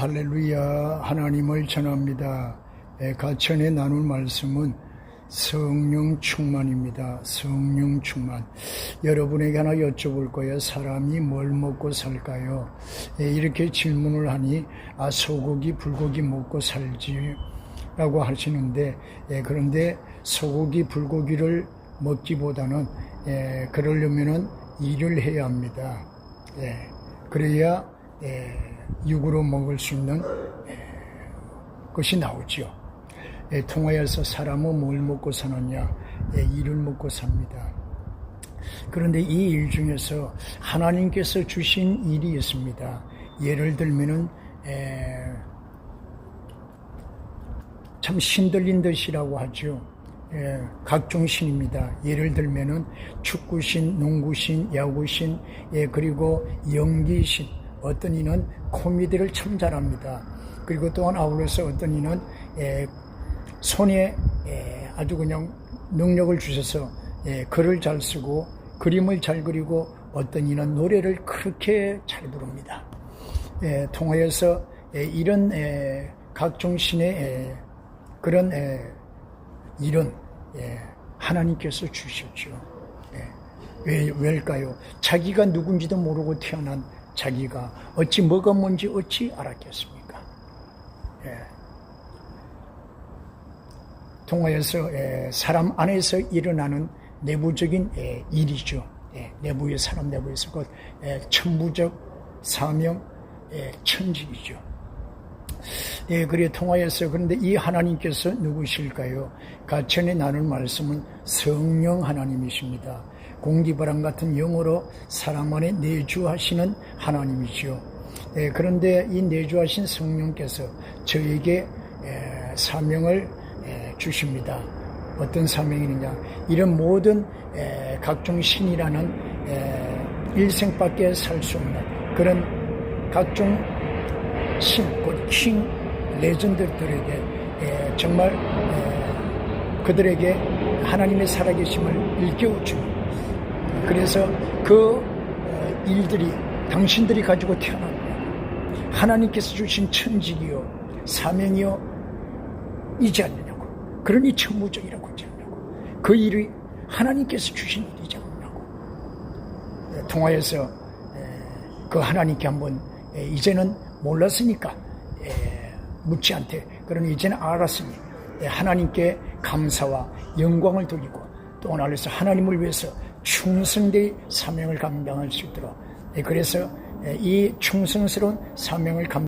할렐루야 하나님을 전합니다. 예, 가천에 나눌 말씀은 성령 충만입니다. 성령 충만. 여러분에게 하나 여쭤볼 거예요. 사람이 뭘 먹고 살까요? 예, 이렇게 질문을 하니 아 소고기 불고기 먹고 살지 라고 하시는데 예, 그런데 소고기 불고기를 먹기보다는 예, 그러려면은 일을 해야 합니다. 예, 그래야 예, 육으로 먹을 수 있는 예, 것이 나오죠. 예, 통하여서 사람은 뭘 먹고 사느냐? 예, 일을 먹고 삽니다. 그런데 이 일 중에서 하나님께서 주신 일이 있습니다. 예를 들면은 에, 참 신들린 듯이라고 하죠. 예, 각종 신입니다. 예를 들면은 축구신, 농구신, 야구신, 예, 그리고 연기신, 어떤 이는 코미디를 참 잘합니다. 그리고 또한 아울러서 어떤 이는 예, 손에 예, 아주 그냥 능력을 주셔서 예, 글을 잘 쓰고 그림을 잘 그리고 어떤 이는 노래를 그렇게 잘 부릅니다. 예, 통하여서 예, 이런 예, 각종 신의 예, 그런 예, 일은 예, 하나님께서 주셨죠. 예, 왜, 왜일까요? 자기가 누군지도 모르고 태어난 자기가 어찌 뭔지 어찌 알았겠습니까? 예. 통하여서 예, 사람 안에서 일어나는 내부적인 예, 일이죠. 예, 내부의 사람 내부에서 곧 예, 천부적 사명 예, 천직이죠. 예, 그래 통하여서 그런데 이 하나님께서 누구실까요? 가천에 나눌 말씀은 성령 하나님이십니다. 공기바람 같은 영으로 사람 안에 내주하시는 하나님이죠. 예, 그런데 이 내주하신 성령께서 저에게 예, 사명을 예, 주십니다. 어떤 사명이느냐? 이런 모든 예, 각종 신이라는 예, 일생밖에 살 수 없는 그런 각종 신, 곧킹 레전드들에게 예, 정말 예, 그들에게 하나님의 살아계심을 일깨워줍니다. 그래서 그 어, 일들이 당신들이 가지고 태어난. 하나님께서 주신 천직이요, 사명이요, 이지 않느냐고. 그러니 천무적이라고 하지 않냐고. 그 일이 하나님께서 주신 일이지 않냐고. 예, 통하여서 예, 그 하나님께 한번 예, 이제는 몰랐으니까 예, 묻지 않되 그러니 이제는 알았으니 예, 하나님께 감사와 영광을 돌리고 또 오늘에서 하나님을 위해서 충성되이 사명을 감당할 수 있도록. 예, 그래서 예, 이 충성스러운 사명을 감